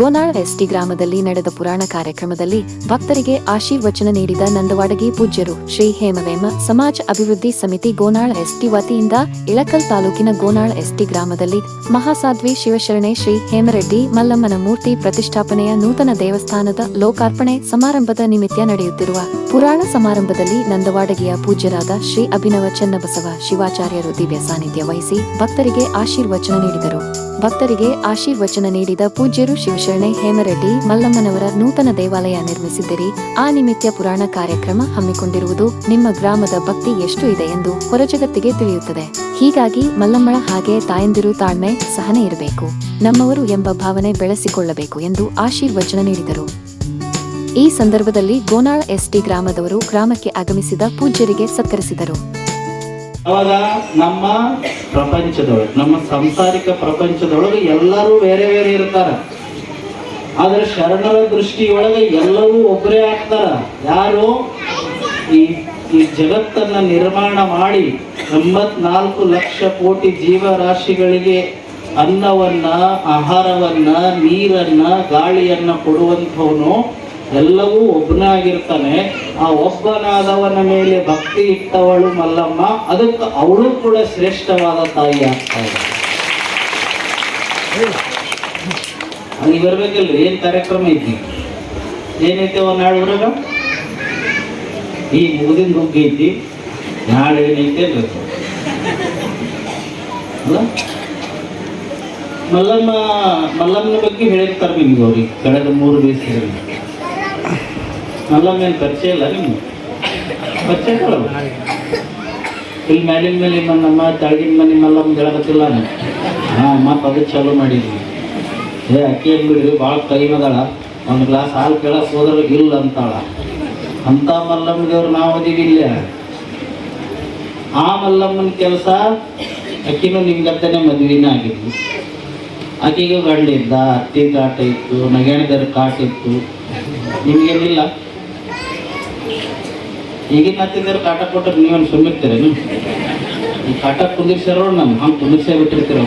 Gonal ST ಗ್ರಾಮದಲ್ಲಿ ನಡೆದ ಪುರಾಣ ಕಾರ್ಯಕ್ರಮದಲ್ಲಿ ಭಕ್ತರಿಗೆ ಆಶೀರ್ವಚನ ನೀಡಿದ ನಂದವಾಡಗಿ ಪೂಜ್ಯರು ಶ್ರೀ ಹೇಮವೇಮ ಸಮಾಜ ಅಭಿವೃದ್ಧಿ ಸಮಿತಿ ಗೋನಾಳ್ ಎಸ್ಟಿ ವತಿಯಿಂದ ಇಳಕಲ್ ತಾಲೂಕಿನ ಗೋನಾಳ ಎಸ್ಟಿ ಗ್ರಾಮದಲ್ಲಿ ಮಹಾಸಾಧ್ವಿ ಶಿವಶರಣೆ ಶ್ರೀ ಹೇಮರೆಡ್ಡಿ ಮಲ್ಲಮ್ಮನ ಮೂರ್ತಿ ಪ್ರತಿಷ್ಠಾಪನೆಯ ನೂತನ ದೇವಸ್ಥಾನದ ಲೋಕಾರ್ಪಣೆ ಸಮಾರಂಭದ ನಿಮಿತ್ತ ನಡೆಯುತ್ತಿರುವ ಪುರಾಣ ಸಮಾರಂಭದಲ್ಲಿ ನಂದವಾಡಗಿಯ ಪೂಜ್ಯರಾದ ಶ್ರೀ ಅಭಿನವ ಚನ್ನಬಸವ ಶಿವಾಚಾರ್ಯರು ದಿವ್ಯ ಸಾನ್ನಿಧ್ಯ ವಹಿಸಿ ಭಕ್ತರಿಗೆ ಆಶೀರ್ವಚನ ನೀಡಿದರು. ಭಕ್ತರಿಗೆ ಆಶೀರ್ವಚನ ನೀಡಿದ ಪೂಜ್ಯರು ಶಿವಶರಣೆ ಹೇಮರೆಡ್ಡಿ, ಮಲ್ಲಮ್ಮನವರ ನೂತನ ದೇವಾಲಯ ನಿರ್ಮಿಸಿದ್ದಿರಿ. ಆ ನಿಮಿತ್ಯ ಪುರಾಣ ಕಾರ್ಯಕ್ರಮ ಹಮ್ಮಿಕೊಂಡಿರುವುದು ನಿಮ್ಮ ಗ್ರಾಮದ ಭಕ್ತಿ ಎಷ್ಟು ಇದೆ ಎಂದು ಹೊರಜಗತ್ತಿಗೆ ತಿಳಿಯುತ್ತದೆ. ಹೀಗಾಗಿ ಮಲ್ಲಮ್ಮಳ ಹಾಗೆ ತಾಯಂದಿರು ತಾಳ್ಮೆ ಸಹನೆ ಇರಬೇಕು. ನಮ್ಮವರು ಎಂಬ ಭಾವನೆ ಬೆಳೆಸಿಕೊಳ್ಳಬೇಕು ಎಂದು ಆಶೀರ್ವಚನ ನೀಡಿದರು. ಈ ಸಂದರ್ಭದಲ್ಲಿ ಗೋನಾಳ್ ಎಸ್ಟಿ ಗ್ರಾಮದವರು ಗ್ರಾಮಕ್ಕೆ ಆಗಮಿಸಿದ ಪೂಜ್ಯರಿಗೆ ಸತ್ಕರಿಸಿದರು. ಅವಾಗ ನಮ್ಮ ಪ್ರಪಂಚದೊಳಗೆ, ನಮ್ಮ ಸಂಸಾರಿಕ ಪ್ರಪಂಚದೊಳಗೆ ಎಲ್ಲರೂ ಬೇರೆ ಬೇರೆ ಇರ್ತಾರ. ಆದ್ರೆ ಶರಣರ ದೃಷ್ಟಿಯೊಳಗೆ ಎಲ್ಲವೂ ಒಬ್ಬರೇ ಆಗ್ತಾರ. ಯಾರು? ಈ ಈ ಜಗತ್ತನ್ನ ನಿರ್ಮಾಣ ಮಾಡಿ ಎಂಬತ್ನಾಲ್ಕು ಲಕ್ಷ ಕೋಟಿ ಜೀವರಾಶಿಗಳಿಗೆ ಅನ್ನವನ್ನ, ಆಹಾರವನ್ನ, ನೀರನ್ನ, ಗಾಳಿಯನ್ನ ಕೊಡುವಂಥವನು ಎಲ್ಲವೂ ಒಬ್ಬನಾಗಿರ್ತಾನೆ. ಆ ಒಬ್ಬನಾದವನ ಮೇಲೆ ಭಕ್ತಿ ಇಟ್ಟವಳು ಮಲ್ಲಮ್ಮ, ಅದಕ್ಕೆ ಅವಳು ಕೂಡ ಶ್ರೇಷ್ಠವಾದ ತಾಯಿ ಆಗ್ತಾಳೆ. ಅಲ್ಲಿ ಬರ್ಬೇಕಲ್ರಿ, ಏನು ಕಾರ್ಯಕ್ರಮ ಐತಿ? ಏನೈತೆ ಒಂದ್ ನಾಳೆ ಊರಾಗ? ಈ ಮುಗಿದಿನ ಬಗ್ಗೆ ಐತಿ, ನಾಳೆ ಏನೈತೆ ಅಲ್ಲ? ಮಲ್ಲಮ್ಮ, ಮಲ್ಲಮ್ಮನ ಬಗ್ಗೆ ಹೇಳಿರ್ತಾರೆ ನಿಮ್ಗೆ ಅವ್ರಿಗೆ, ಕಳೆದ ಮೂರು ದಿವಸದಲ್ಲಿ. ಮಲ್ಲಮ್ಮ ಏನು ಪರಿಚಯ ಇಲ್ಲ ನಿಮ್ಗೆ? ಪರಿಚಯ? ಇಲ್ಲಿ ಮ್ಯಾಲಿನ ಮೇಲೆ ನಮ್ಮ ತಾಳಿನ ಮನೆ ಮಲ್ಲಮ್ಮ ಹೇಳಕತ್ತಿಲ್ಲ ನಾನು. ಹಾಂ, ಮತ್ತೆ ಅದು ಚಾಲೂ ಮಾಡಿದ್ವಿ. ಏ ಅಕ್ಕಿ ಏನ್ ಭಾಳ ಟೈಮ್ ಅದಾಳ. ಒಂದು ಗ್ಲಾಸ್ ಹಾಲು ಕೇಳ ಹೋದ್ರೆ ಇಲ್ಲ ಅಂತಾಳ. ಅಂತ ಮಲ್ಲಮ್ಮ ದೇವ್ರು ನಾವು ಅದೀವಿ ಇಲ್ಲೇ. ಆ ಮಲ್ಲಮ್ಮನ ಕೆಲಸ ಅಕ್ಕಿನೂ ನಿಮ್ಮ ಗದ್ದನೆ ಮದುವೆನೇ ಆಗಿದ್ವು ಆಕೆಗೆ ಗಂಡಿದ್ದ ಅತ್ತಿ ಕಾಟ ಇತ್ತು ನಗೆಣದರ ಕಾಟ ಇತ್ತು. ನಿಮ್ಗೇನಿಲ್ಲ? ಈಗಿನ ಹತ್ತಿದ್ರ ಕಾಟ ಕೊಟ್ಟರೆ ನೀವೇನು ಸುಮ್ಮಿರ್ತೀರೇನು ಈ ಕಾಟ ಕುಂದಿರ್ಸಾರೋ ನಮ್ಮ ಹಂಗೆ ಕುಂದಿರ್ಸೇ ಬಿಟ್ಟಿರ್ತೀರ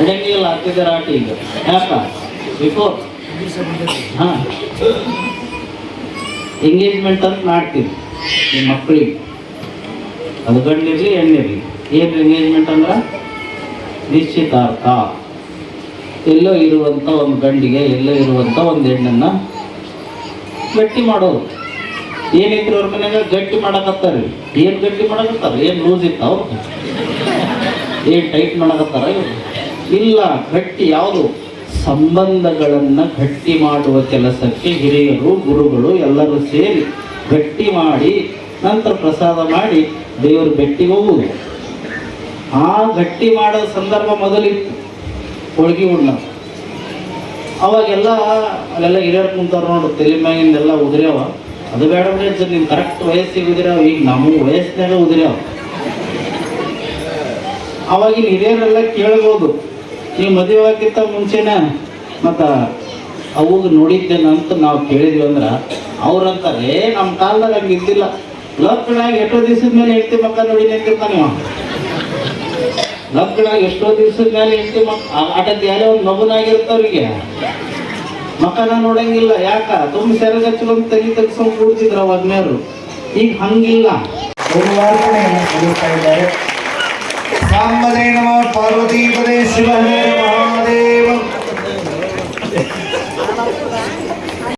ನಡೆಯಂಗಿಲ್ಲ ಹಾಕಿದ್ದಾರೆ ಆಟ ಈಗ. ಯಾಕ? ಬಿಫೋರ್ ಹಾಂ. ಎಂಗೇಜ್ಮೆಂಟ್ ಅಂತ ಮಾಡ್ತೀವಿ ನಿಮ್ಮ ಮಕ್ಕಳಿಗೆ. ಅದು ಗಂಡಿರಲಿ ಹೆಣ್ಣಿರಲಿ. ಏನು ಎಂಗೇಜ್ಮೆಂಟ್ ಅಂದ್ರೆ? ನಿಶ್ಚಿತಾರ್ಥ. ಎಲ್ಲೋ ಇರುವಂಥ ಒಂದು ಗಂಡಿಗೆ, ಎಲ್ಲೋ ಇರುವಂಥ ಒಂದು ಹೆಣ್ಣನ್ನು ಗಟ್ಟಿ ಮಾಡೋದು. ಏನಿದ್ರು ಅವ್ರ ಮನೆಯಾಗ ಗಟ್ಟಿ ಮಾಡಕತ್ತಾರೆ. ಏನು ಗಟ್ಟಿ ಮಾಡಕತ್ತಾರೆ? ಏನು ಲೂಸ್ ಇತ್ತು ಅವ್ರು ಏನು ಟೈಟ್ ಮಾಡಕತ್ತಾರ ಇವ್ರು? ಇಲ್ಲ, ಗಟ್ಟಿ ಯಾವುದು? ಸಂಬಂಧಗಳನ್ನು ಗಟ್ಟಿ ಮಾಡುವ ಕೆಲಸಕ್ಕೆ ಹಿರಿಯರು, ಗುರುಗಳು ಎಲ್ಲರೂ ಸೇರಿ ಗಟ್ಟಿ ಮಾಡಿ, ನಂತರ ಪ್ರಸಾದ ಮಾಡಿ ದೇವರು ಬೆಟ್ಟಿಗೆ ಹೋಗುವುದು. ಆ ಗಟ್ಟಿ ಮಾಡೋ ಸಂದರ್ಭ ಮೊದಲಿತ್ತು. ಹೋಳ್ಗಿ ಉಣ್ಣ ಅವಾಗೆಲ್ಲ ಅಲ್ಲೆಲ್ಲ ಹಿರಿಯರು ಕುಂತಾರ ನೋಡು, ತಲೆ ಮ್ಯಾಗಿಂದೆಲ್ಲ ಉದುರ್ಯಾವ. ಅದು ಬೇಡ ನಿಮ್ಮ ಕರೆಕ್ಟ್ ವಯಸ್ಸಿಗೆ ಉದುರ್ಯಾವ. ಈಗ ನಮ್ಮ ವಯಸ್ಸಿನಾಗ ಉದುರ್ಯಾವ. ಅವಾಗಿನ ಹಿರಿಯರೆಲ್ಲ ಕೇಳ್ಬೋದು ನೀವು ಮದುವೆ ಆಗಿತ್ತ ಮುಂಚೆನ, ಮತ್ತು ಅವಾಗ ನೋಡಿದ್ದೇನಂತ ನಾವು ಕೇಳಿದ್ವಿ ಅಂದ್ರೆ ಅವ್ರಂತಾರೆ ನಮ್ಮ ಕಾಲದಾಗ ಹಂಗೆ ಇದ್ದಿಲ್ಲ. ಲಗ್ನಾಗ ಎಷ್ಟೋ ದಿವಸದ ಮೇಲೆ ಹೆಂಡತಿ ಮಕ್ಕ ನೋಡಿ ನಿಂತಿರ್ತಾನೆ ಇವ ಎಷ್ಟೋ ದಿವಸದ ಮೇಲೆ ಹೆಂಡತಿ ಮಕ್ ಆಟದ ಯಾರೇ ಒಂದು ಮಗುನಾಗಿರ್ತಾವ್ರಿಗೆ ಮಕ್ಕನ ನೋಡಂಗಿಲ್ಲ. ಯಾಕ? ತುಂಬ ಸೆರಗಚ್ಚಲೊಂದು ತೆಗಿ ತೆಗಿಸ್ಕೊಂಡು ಕೂಡ್ತಿದ್ರು ಅವಾಗ್ನೇರು ಈಗ ಹಂಗಿಲ್ಲ. साम्बदे नमः पार्वतीपदे शिवने महादेव।